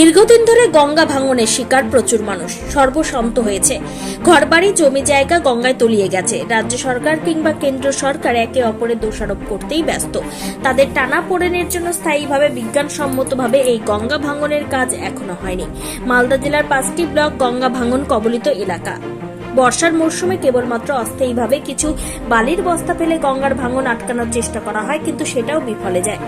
দীর্ঘদিন ধরে গঙ্গা ভাঙনের শিকার প্রচুর মানুষ সর্বসন্ত হয়েছে। ঘরবাড়ি, জমি জায়গা গঙ্গায় তলিয়ে গেছে। রাজ্য সরকার কিংবা কেন্দ্র সরকার একে অপরের দোষারোপ করতেই ব্যস্ত। তাদের টানা পড়েনের জন্য স্থায়ীভাবে বিজ্ঞানসম্মতভাবে এই গঙ্গা ভাঙনের কাজ এখনও হয়নি। মালদা জেলার পাঁচটি ব্লক গঙ্গা ভাঙন কবলিত এলাকা। বর্ষার মরশুমে কেবলমাত্র অস্থায়ীভাবে কিছু বালির বস্তা ফেলে গঙ্গার ভাঙন আটকানোর চেষ্টা করা হয়, কিন্তু সেটাও বিফলে যায়।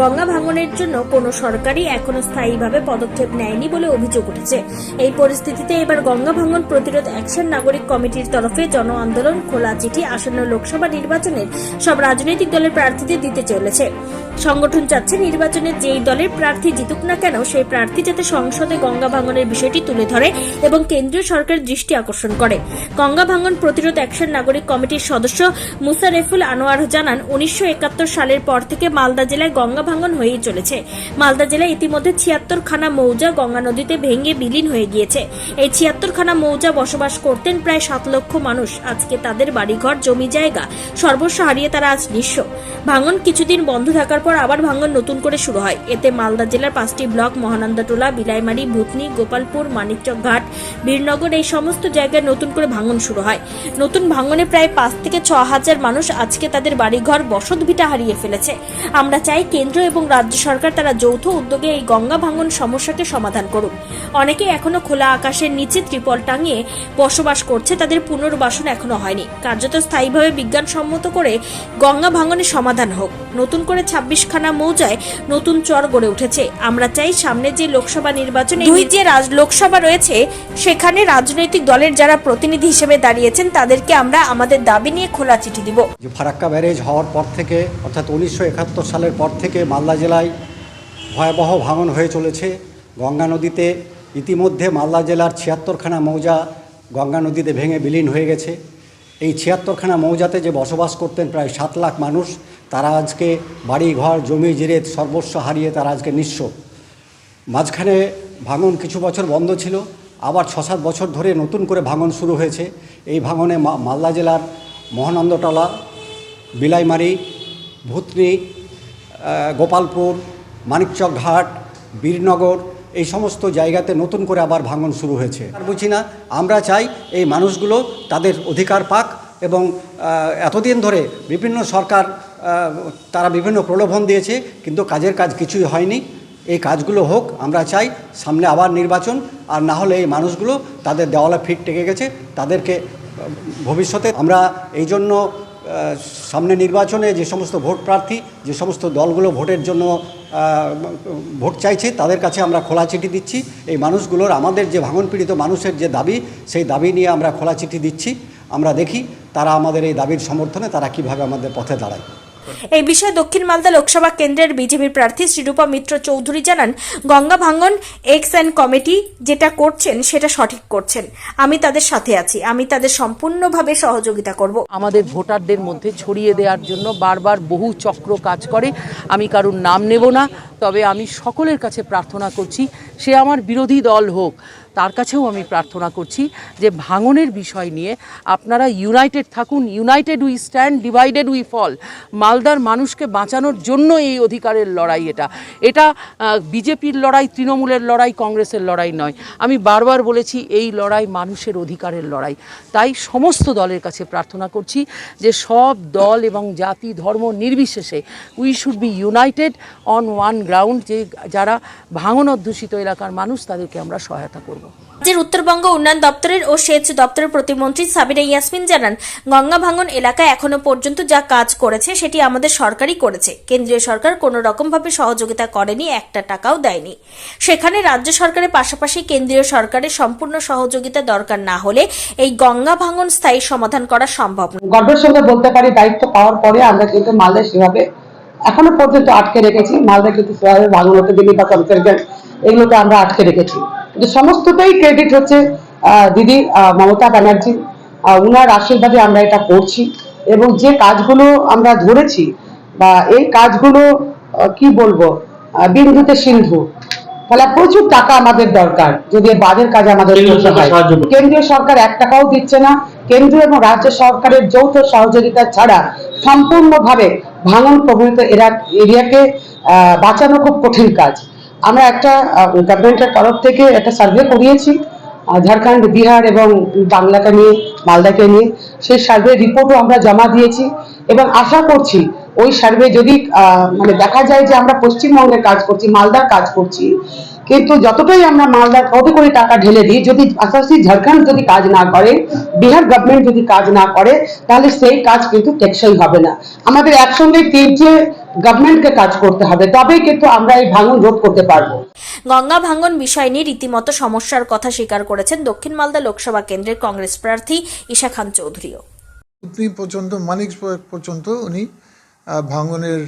গঙ্গা ভাঙনের জন্য কোনো সরকারই এখনও স্থায়ীভাবে পদক্ষেপ নেয়নি বলে অভিযোগ উঠেছে। এই পরিস্থিতিতে এবার গঙ্গা ভাঙন প্রতিরোধ অ্যাকশন নাগরিক কমিটির তরফে জন আন্দোলন, খোলা চিঠি, আসন্ন লোকসভা নির্বাচনের সব রাজনৈতিক দলের প্রার্থীদের দিতে চলেছে। সংগঠন চাচ্ছে নির্বাচনে যেই দলের প্রার্থী জিতুক না কেন, সেই প্রার্থী যাতে সংসদে গঙ্গা ভাঙনের বিষয়টি তুলে ধরে এবং কেন্দ্রীয় সরকারের দৃষ্টি আকর্ষণ করে। গঙ্গা ভাঙন প্রতিরোধ অ্যাকশন নাগরিক কমিটির সদস্য মুসারেফুল আনোয়ার জানান, উনিশশো একাত্তর সালের পর থেকে মালদা জেলায় গঙ্গা ভাঙন হয়েই চলেছে। মালদা জেলায় ইতিমধ্যে ছিয়াত্তর খানা মৌজা গঙ্গা নদীতে ভেঙে বিলীন হয়ে গিয়েছে। এই ছিয়াত্তর খানা মৌজা বসবাস করতেন প্রায় সাত লক্ষ মানুষ। আজকে তাদের বাড়িঘর, জমি জায়গা, সর্বস্ব হারিয়ে তারা আজ নিঃস্ব। ভাঙন কিছুদিন বন্ধ থাকার পর আবার ভাঙন নতুন করে শুরু হয়। এতে মালদা জেলার পাঁচটি ব্লক, মহানন্দাটোলা, বিলাইমারি, ভূতনি, গোপালপুর, মানিকচক ঘাট, বীরনগর, এই সমস্ত জায়গায় নতুন করে ভাঙন শুরু হয়। নতুন ভাঙনে প্রায় পাঁচ থেকে ছ হাজার মানুষ আজকে তাদের বাড়িঘর, বসত ভিটা হারিয়ে ফেলেছে। আমরা চাই কেন্দ্র এবং রাজ্য সরকার তারা যৌথ উদ্যোগে এই গঙ্গা ভাঙন সমস্যাকে সমাধান করুক। অনেকে এখনও খোলা আকাশের নিচে ত্রিপল টাঙিয়ে বসবাস করছে, তাদের পুনর্বাসন এখনও হয়নি। কার্যত স্থায়ীভাবে বিজ্ঞানসম্মত করে গঙ্গা ভাঙনের সমাধান হোক। নতুন করে ছাব্বিশ খানা মৌজায় নতুন চর গড়ে উঠেছে। আমরা চাই সামনে যে লোকসভা নির্বাচনে দুই যে রাজ- লোকসভা রয়েছে সেখানে রাজনৈতিক দলের যারা প্রতিনিধি হিসেবে দাঁড়িয়েছেন তাদেরকে আমরা আমাদের দাবি নিয়ে খোলা চিঠি দিব। যে ফারাক্কা ব্যারেজ হওয়ার পর থেকে অর্থাৎ উনিশশো একাত্তর সালের পর থেকে মালদা জেলায় ভয়াবহ ভাঙন হয়ে চলেছে। গঙ্গা নদীতে ইতিমধ্যে মালদা জেলার ছিয়াত্তরখানা মৌজা গঙ্গা নদীতে ভেঙে বিলীন হয়ে গেছে। এই ছিয়াত্তরখানা মৌজাতে যে বসবাস করতেন প্রায় সাত লাখ মানুষ তারা আজকে বাড়ি, ঘর, জমি জিরে সর্বস্ব হারিয়ে তারা আজকে নিঃস্ব। মাঝখানে ভাঙন কিছু বছর বন্ধ ছিল, আবার ছ সাত বছর ধরে নতুন করে ভাঙন শুরু হয়েছে। এই ভাঙনে মালদা জেলার মহানন্দটলা, বিলাইমারি, ভূতনি গোপালপুর, মানিকচক ঘাট, বীরনগর এই সমস্ত জায়গাতে নতুন করে আবার ভাঙন শুরু হয়েছে। আর বুঝি না, আমরা চাই এই মানুষগুলো তাদের অধিকার পাক এবং এতদিন ধরে বিভিন্ন সরকার তারা বিভিন্ন প্রলোভন দিয়েছে, কিন্তু কাজের কাজ কিছুই হয়নি। এই কাজগুলো হোক, আমরা চাই সামনে আবার নির্বাচন, আর না হলে এই মানুষগুলো তাদের দেওয়ালে ফিট টেকে গেছে, তাদেরকে ভবিষ্যতে আমরা এই জন্য সামনে নির্বাচনে যে সমস্ত ভোট প্রার্থী, যে সমস্ত দলগুলো ভোটের জন্য ভোট চাইছে, তাদের কাছে আমরা খোলা চিঠি দিচ্ছি। এই মানুষগুলোর, আমাদের যে ভাঙন পীড়িত মানুষের যে দাবি, সেই দাবি নিয়ে আমরা খোলা চিঠি দিচ্ছি। আমরা দেখি তারা আমাদের এই দাবির সমর্থনে তারা কীভাবে আমাদের পথে দাঁড়ায়। এই বিষয়ে দক্ষিণ মালদা লোকসভা কেন্দ্রের বিজেপির প্রার্থী শ্রীরূপা মিত্র চৌধুরী জানান, গঙ্গা ভাঙ্গন এক্স অ্যান্ড কমিটি যেটা করছেন সেটা সঠিক করছেন। আমি তাদের সাথে আছি, আমি তাদের সম্পূর্ণভাবে সহযোগিতা করব। আমাদের ভোটারদের মধ্যে ছড়িয়ে দেওয়ার জন্য বারবার বহু চক্র কাজ করে, আমি কারুর নাম নেব না, তবে আমি সকলের কাছে প্রার্থনা করছি, সে আমার বিরোধী দল হোক। তার কাছেও আমি প্রার্থনা করছি যে ভাঙনের বিষয় নিয়ে আপনারা ইউনাইটেড থাকুন, united we stand, divided we fall. মালদার মানুষকে বাঁচানোর জন্য এই অধিকারের লড়াই এটা। এটা বিজেপির লড়াই, তৃণমূলের লড়াই, কংগ্রেসের লড়াই নয়। আমি বারবার বলেছি, এই লড়াই মানুষের অধিকারের লড়াই। তাই সমস্ত দলের কাছে প্রার্থনা করছি যে সব দল এবং জাতি, ধর্ম নির্বিশেষে we should be united on one ground, যে যারা ভাঙন অধ্যুষিত এলাকার মানুষ, তাদেরকে আমরা সহায়তা করব। রাজ্যের উত্তরবঙ্গ উন্নয়ন দপ্তরের ও সেচ দপ্তরের প্রতিমন্ত্রী সাবিরা ইয়াসমিন জানান, গঙ্গা ভাঙন এলাকায় এখনও পর্যন্ত যা কাজ করেছে সেটি আমাদের সরকারই করেছে। কেন্দ্রীয় সরকার কোনো রকমভাবে সহযোগিতা করেনি, একটা টাকাও দেয়নি। সেখানে রাজ্য সরকারের পাশাপাশি কেন্দ্রীয় সরকারের সম্পূর্ণ সহযোগিতা দরকার না হলে এই গঙ্গা ভাঙন স্থায়ী সমাধান করা সম্ভব নয়। গর্বের সঙ্গে বলতে পারি, দায়িত্ব পাওয়ার পরে আমরা কিন্তু মালদা সেভাবে এখনও পর্যন্ত আটকে রেখেছি। মালদা কিন্তু সেভাবে ভাঙন হতে দিলি বা এগুলোতে আমরা আটকে রেখেছি। কিন্তু সমস্তটাই ক্রেডিট হচ্ছে আহ, দিদি মমতা ব্যানার্জি। উনার আশীর্বাদে আমরা এটা করছি এবং যে কাজগুলো আমরা ধরেছি বা এই কাজগুলো কি বলব বিন্দুতে সিন্ধু। ফলে প্রচুর টাকা আমাদের দরকার যদি বাজের কাজ আমাদের করতে হয়। কেন্দ্রীয় সরকার এক টাকাও দিচ্ছে না। কেন্দ্র এবং রাজ্য সরকারের যৌথ সহযোগিতা ছাড়া সম্পূর্ণভাবে ভাঙন প্রভাবিত এরা এরিয়াকে বাঁচানো খুব কঠিন কাজ। আমরা একটা গভর্নমেন্টের তরফ থেকে একটা সার্ভে করিয়েছি ঝাড়খণ্ড, বিহার এবং বাংলাকে নিয়ে, মালদাকে নিয়ে। সেই সার্ভে রিপোর্টও আমরা জমা দিয়েছি এবং আশা করছি ওই সার্ভে যদি মানে দেখা যায় যে আমরা পশ্চিমবঙ্গে কাজ করছি, মালদার কাজ করছি, কিন্তু যতটাই আমরা মালদার কত করে টাকা ঢেলে দিই, যদি আসাসি ঝাড়খণ্ড যদি কাজ না করে, বিহার গভর্নমেন্ট যদি কাজ না করে, তাহলে সেই কাজ কিন্তু টেকসই হবে না। আমাদের একসঙ্গে তিনটে গভর্নমেন্টকে কাজ করতে হবে তবেই কিন্তু আমরা এই ভাঙন রোধ করতে পারব। গঙ্গা ভাঙন বিষয় নিয়ে রীতিমতো সমস্যার কথা স্বীকার করেছেন দক্ষিণ মালদা লোকসভা কেন্দ্রের কংগ্রেস প্রার্থী ঈশা খান চৌধুরীও। উনি পর্যন্ত মানিক পর্যন্ত উনি ভাঙনের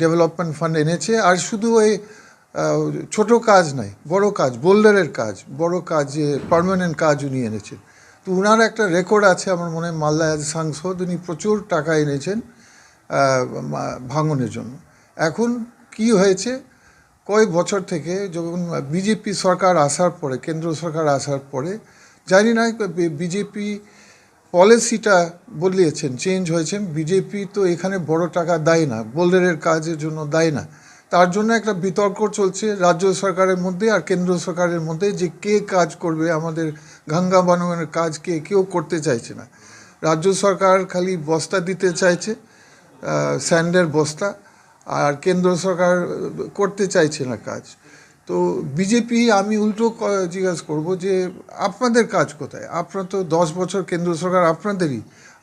ডেভেলপমেন্ট ফান্ড এনেছে। আর শুধু ওই আহ, ছোট কাজ নাই বড় কাজ বোল্ডারের কাজ বড় কাজ যে পার্মানেন্ট কাজ উনি এনেছেন। তো উনার একটা রেকর্ড আছে আমার মনে হয় মালদা সাংসদ উনি প্রচুর টাকা এনেছেন। ভাঙনের জন্য। এখন কি হয়েছে? কয়েক বছর থেকে যখন বিজেপি সরকার আসার পরে, কেন্দ্র সরকার আসার পরে, জানি না বিজেপি পলিসিটা বদলিয়েছেন, চেঞ্জ হয়েছে বিজেপি তো এখানে বড় টাকা দেয় না, বোল্ডারের কাজের জন্য দেয় না। তার জন্য একটা বিতর্ক চলছে রাজ্য সরকারের মধ্যে আর কেন্দ্র সরকারের মধ্যে যে কে কাজ করবে, আমাদের গঙ্গা বানানোর কাজ কে, কেউ করতে চাইছে না। রাজ্য সরকার খালি বস্তা দিতে চাইছে। স্যান্ডের বস্তা আর কেন্দ্র সরকার করতে চাইছে না কাজ। তো বিজেপি আমি উল্টো জিজ্ঞাসা করব যে আপনাদের কাজ কোথায়? আপনারা তো দশ বছর কেন্দ্র সরকার আপনাদেরই।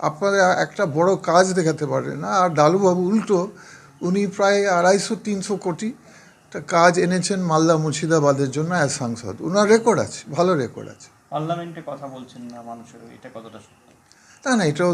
আপনারা একটা বড় কাজ দেখাতে পারেন না। আর ডালুবাবু উল্টো উনি প্রায় আড়াইশো তিনশো কোটি কাজ এনেছেন মালদা মুর্শিদাবাদের জন্য অ্যাজ সাংসদ। ওনার রেকর্ড আছে ভালো রেকর্ড আছে। পার্লামেন্টে কথা বলছেন না মানুষের এটা কতটা সত্য? তা না এটাও